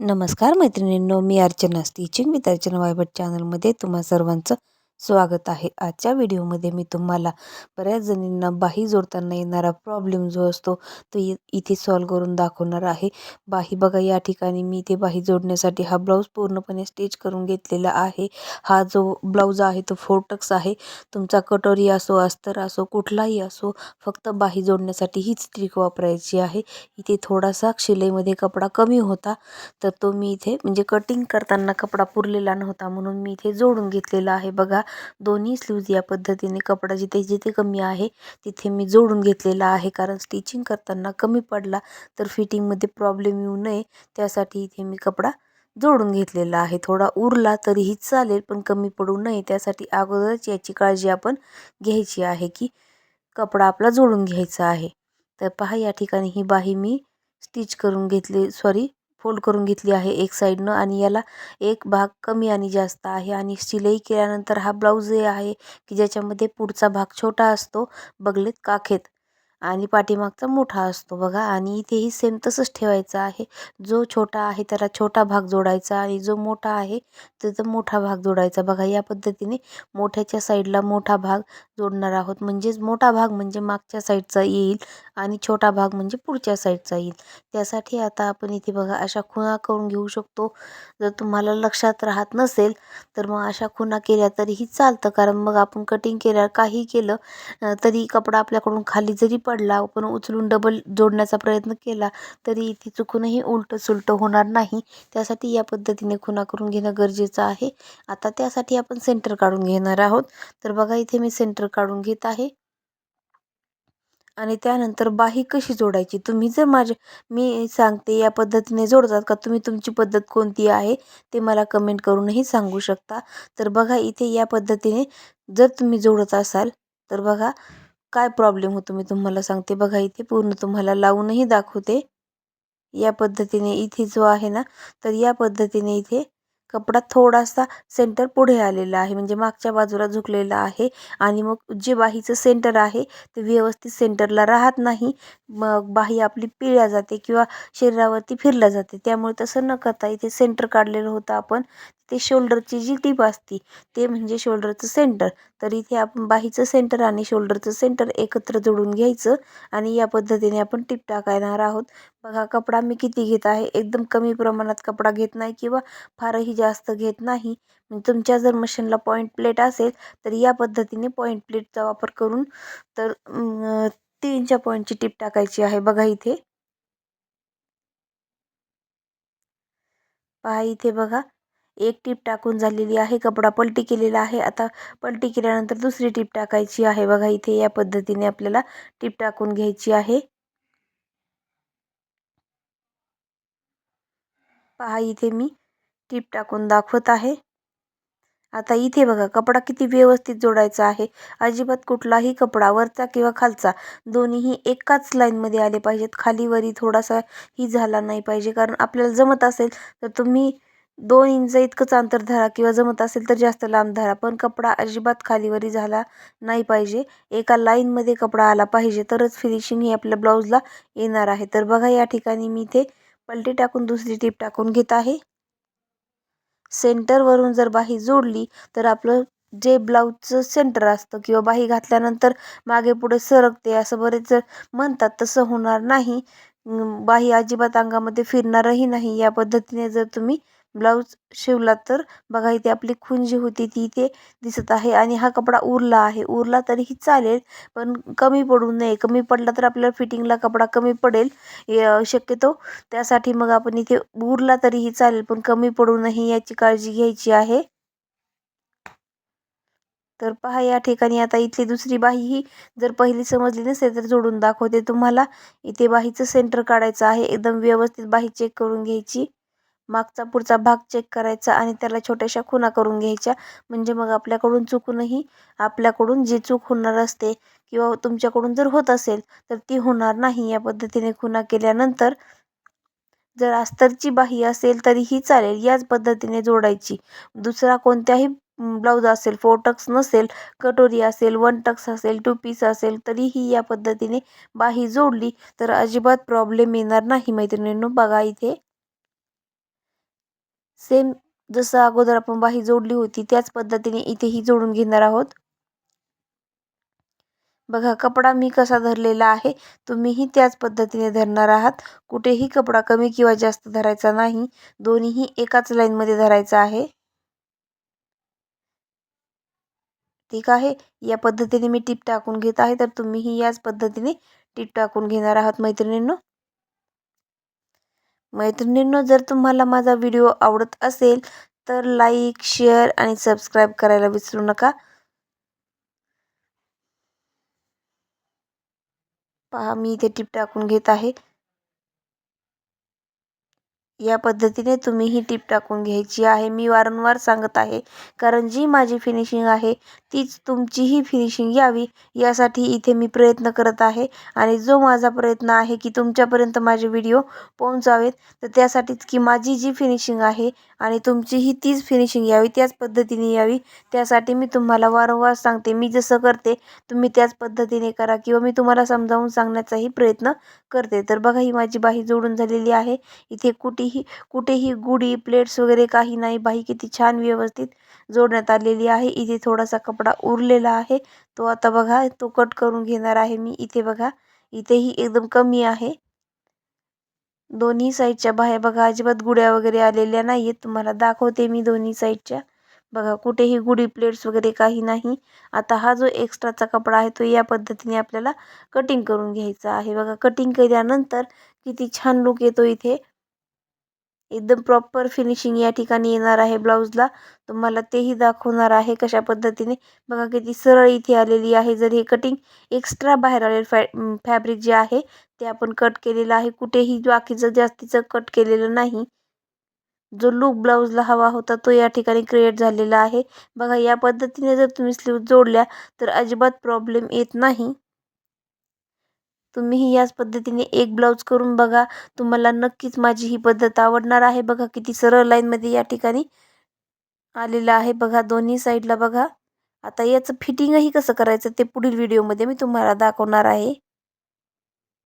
नमस्कार मैत्रिणींनो मी अर्चना स्टिचिंग विथ अर्चना वायबट चॅनलमध्ये तुम्हा सर्वांचं स्वागत आहे. आजच्या व्हिडिओमध्ये मी तुम्हाला बऱ्याच जणींना बाही जोडताना येणारा प्रॉब्लेम जो असतो तो इथे सॉल्व करून दाखवणार आहे. बाही बघा या ठिकाणी मी इथे बाही जोडण्यासाठी हा ब्लाऊज पूर्णपणे स्टिच करून घेतलेला आहे. हा जो ब्लाऊज आहे तो फोर्टक्स आहे. तुमचा कटोरी असो अस्तर असो कुठलाही असो फक्त बाही जोडण्यासाठी हीच ट्रिक वापरायची आहे. इथे थोडासा शिलाईमध्ये कपडा कमी होता तर तो मी इथे म्हणजे कटिंग करताना कपडा पुरलेला नव्हता म्हणून मी इथे जोडून घेतलेला आहे. बघा दोन्ही स्लीव्ज या पद्धतीने कपडा जिथे जिथे कमी आहे तिथे मी जोडून घेतलेला आहे. कारण स्टिचिंग करताना कमी पडला तर फिटिंगमध्ये प्रॉब्लेम येऊ नये. त्यासाठी इथे मी कपडा जोडून घेतलेला आहे. थोडा उरला तरीही चालेल पण कमी पडू नये. त्यासाठी अगोदरच याची काळजी आपण घ्यायची आहे की कपडा आपला जोडून घ्यायचा आहे. तर पहा या ठिकाणी ही बाही मी स्टिच करून घेतली सॉरी फोल्ड करून घेतली आहे एक साईडनं आणि याला एक भाग कमी आणि जास्त आहे. आणि शिलाई केल्यानंतर हा ब्लाऊज आहे की ज्याच्यामध्ये पुढचा भाग छोटा असतो बगलेत काखेत. आणि पाठीमागचा मोठा असतो बघा. आणि इथेही सेम तसंच ठेवायचं आहे. जो छोटा आहे त्याला छोटा भाग जोडायचा आणि जो मोठा आहे त्याचा मोठा भाग जोडायचा. बघा या पद्धतीने मोठ्याच्या साईडला मोठा भाग जोडणार आहोत. म्हणजेच मोठा भाग म्हणजे मागच्या साईडचा येईल आणि छोटा भाग म्हणजे पुढच्या साईडचा येईल. त्यासाठी आता आपण इथे बघा अशा खुणा करून घेऊ शकतो. जर तुम्हाला लक्षात राहत नसेल तर मग अशा खुणा केल्या तरीही चालतं. कारण मग आपण कटिंग केल्यावर काही केलं तरी कपडा आपल्याकडून खाली जरी पडला पण उचलून डबल जोडण्याचा प्रयत्न केला तरी इथे चुकूनही उलटं सुलटं होणार नाही. त्यासाठी या पद्धतीने खुणा करून घेणं गरजेचं आहे. आता त्यासाठी आपण सेंटर काढून घेणार आहोत. तर बघा इथे मी सेंटर काढून घेत आहे. आणि त्यानंतर बाही कशी जोडायची? तुम्ही जर माझ्या मी सांगते या पद्धतीने जोडतात का? तुम्ही तुमची पद्धत कोणती आहे ते मला कमेंट करूनही सांगू शकता. तर बघा इथे या पद्धतीने जर तुम्ही जोडत असाल तर बघा काय प्रॉब्लेम होतो मी तुम्हाला सांगते. बघा इथे पूर्ण तुम्हाला लावूनही दाखवते. या पद्धतीने इथे जो आहे ना तर या पद्धतीने इथे कपडा थोडासा सेंटर पुढे आलेला आहे. म्हणजे मागच्या बाजूला झुकलेला आहे. आणि मग जे बाहीचं सेंटर आहे ते व्यवस्थित सेंटरला राहत नाही. मग बाही आपली पिळल्या जाते किंवा शरीरावरती फिरल्या जाते. त्यामुळे तसं न करता इथे सेंटर काढलेलं होतं आपण. ते शोल्डरची जी टीप असती ते म्हणजे शोल्डरचं सेंटर तर इथे आपण बाहीचं सेंटर आणि शोल्डरचं सेंटर एकत्र जोडून घ्यायचं आणि या पद्धतीने आपण टिप टाकायणार आहोत. बघा कपडा मी किती घेत आहे? एकदम कमी प्रमाणात कपडा घेत नाही किंवा फारही जास्त घेत नाही. तुमच्या जर मशीनला पॉईंट प्लेट असेल तर या पद्धतीने पॉईंट प्लेटचा वापर करून तर तीनच्या पॉईंटची टिप टाकायची आहे. बघा इथे. पहा इथे बघा. एक टीप टाकून झालेली आहे कपडा पलटी केलेला आहे. आता पलटी केल्यानंतर दुसरी टीप टाकायची आहे. बघा इथे या पद्धतीने आपल्याला टीप टाकून घ्यायची आहे. पहा इथे मी टीप टाकून दाखवत आहे. आता इथे बघा कपडा किती व्यवस्थित जोडायचा आहे. अजिबात कुठलाही कपडा वरचा किंवा खालचा दोन्हीही एकाच लाईनमध्ये आले पाहिजेत. खालीवरी थोडासा ही झाला नाही पाहिजे. कारण आपल्याला जमत असेल तर तुम्ही दोन इंच इतकंच अंतर धरा किंवा जमत असेल तर जास्त लांब धरा. पण कपडा अजिबात खालीवरी झाला नाही पाहिजे. एका लाईनमध्ये कपडा आला पाहिजे तरच फिनिशिंग ही आपल्या ब्लाऊजला येणार आहे. तर बघा या ठिकाणी मी ते पलटी टाकून दुसरी टीप टाकून घेत आहे. सेंटरवरून जर बाही जोडली तर आपलं जे ब्लाऊजचं सेंटर असतं किंवा बाही घातल्यानंतर मागे पुढे सरकते असं बरेच जर म्हणतात. तसं होणार नाही. बाही अजिबात अंगामध्ये फिरणारही नाही. या पद्धतीने जर तुम्ही ब्लाऊज शिवला तर बघा इथे आपली खून जी होती ती इथे दिसत आहे आणि हा कपडा उरला आहे. उरला तरीही चालेल पण कमी पडू नये. कमी पडला तर आपल्याला फिटिंगला कपडा कमी पडेल शक्यतो. त्यासाठी मग आपण इथे उरला तरीही चालेल पण कमी पडू नये याची काळजी घ्यायची आहे. तर पहा या ठिकाणी आता इथली दुसरी बाही ही जर पहिली समजली नसेल तर जोडून दाखवते तुम्हाला. इथे बाहीचं सेंटर काढायचं आहे. एकदम व्यवस्थित बाही चेक करून घ्यायची. मागचा पुढचा भाग चेक करायचा आणि त्याला छोट्याशा खुणा करून घ्यायच्या. म्हणजे मग आपल्याकडून चुकूनही आपल्याकडून जी चूक होणार असते किंवा तुमच्याकडून जर होत असेल तर ती होणार नाही या पद्धतीने खुणा केल्यानंतर. जर अस्तरची बाही असेल तरीही चालेल याच पद्धतीने जोडायची. दुसरा कोणत्याही ब्लाऊज असेल फोर टक्स नसेल कटोरी असेल वन टक्स असेल टू पीस असेल तरीही या पद्धतीने बाही जोडली तर अजिबात प्रॉब्लेम येणार नाही मैत्रिणींनो. बघा इथे सेम जसं अगोदर आपण बाही जोडली होती त्याच पद्धतीने इथेही जोडून घेणार आहोत. बघा कपडा मी कसा धरलेला आहे तुम्हीही त्याच पद्धतीने धरणार आहात. कुठेही कपडा कमी किंवा जास्त धरायचा नाही दोन्हीही एकाच लाईनमध्ये धरायचा आहे. ठीक आहे? या पद्धतीने मी टीप टाकून घेत आहे तर तुम्हीही याच पद्धतीने टीप टाकून घेणार आहात मैत्रिणींनो. मैत्रिणींनो जर तुम्हाला माझा व्हिडिओ आवडत असेल तर लाईक शेअर आणि सबस्क्राईब करायला विसरू नका. पहा मी इथे टिप टाकून घेत आहे. या पद्धतीने तुम्ही ही टीप टाकून घ्यायची आहे. मी वारंवार सांगत आहे. कारण जी माझी फिनिशिंग आहे तीच तुमचीही फिनिशिंग यावी यासाठी इथे मी प्रयत्न करत आहे. आणि जो माझा प्रयत्न आहे की तुमच्यापर्यंत माझे व्हिडिओ पोहोचावेत तर त्यासाठीच की माझी जी फिनिशिंग आहे आणि तुमचीही तीच फिनिशिंग यावी त्याच पद्धतीने यावी. त्यासाठी मी तुम्हाला वारंवार सांगते मी जसं करते तुम्ही त्याच पद्धतीने करा किंवा मी तुम्हाला समजावून सांगण्याचाही प्रयत्न करते. तर बघा ही माझी बाही जोडून झालेली आहे. इथे कुठेही कुठेही गुढी प्लेट्स वगैरे काही नाही. बाही किती छान व्यवस्थित जोडण्यात आलेली आहे. इथे थोडासा कपडा उरलेला आहे. तो आता बघा तो कट करून घेणार आहे मी. इथे बघा इथेही एकदम कमी आहे. दोन्ही साईडच्या बाह्या बघा अजिबात गुड्या वगैरे आलेल्या नाही आहेत तुम्हाला दाखवते मी दोन्ही साईडच्या. बघा कुठेही गुढी प्लेट्स वगैरे काही नाही. आता हा जो एक्स्ट्राचा कपडा आहे तो या पद्धतीने आपल्याला कटिंग करून घ्यायचा आहे. बघा कटिंग केल्यानंतर किती छान लुक येतो इथे. एकदम प्रॉपर फिनिशिंग या ठिकाणी येणार आहे ब्लाऊजला. तुम्हाला तेही दाखवणार आहे कशा पद्धतीने. बघा किती सरळ इथे आलेली आहे जर हे कटिंग. एक्स्ट्रा बाहेर आलेलं फॅ फॅब्रिक जे आहे ते आपण कट केलेलं आहे. कुठेही बाकीचं जास्तीचं कट केलेलं नाही. जो लूक ब्लाऊजला हवा होता तो या ठिकाणी क्रिएट झालेला आहे. बघा या पद्धतीने जर तुम्ही स्लीव जोडल्या तर अजिबात प्रॉब्लेम येत नाही. तुम्हीही याच पद्धतीने एक ब्लाऊज करून बघा. तुम्हाला नक्कीच माझी ही पद्धत आवडणार आहे. बघा किती सरळ लाईनमध्ये या ठिकाणी आलेलं आहे. बघा दोन्ही साईडला बघा. आता याचं फिटिंगही कसं करायचं ते पुढील व्हिडिओमध्ये मी तुम्हाला दाखवणार आहे.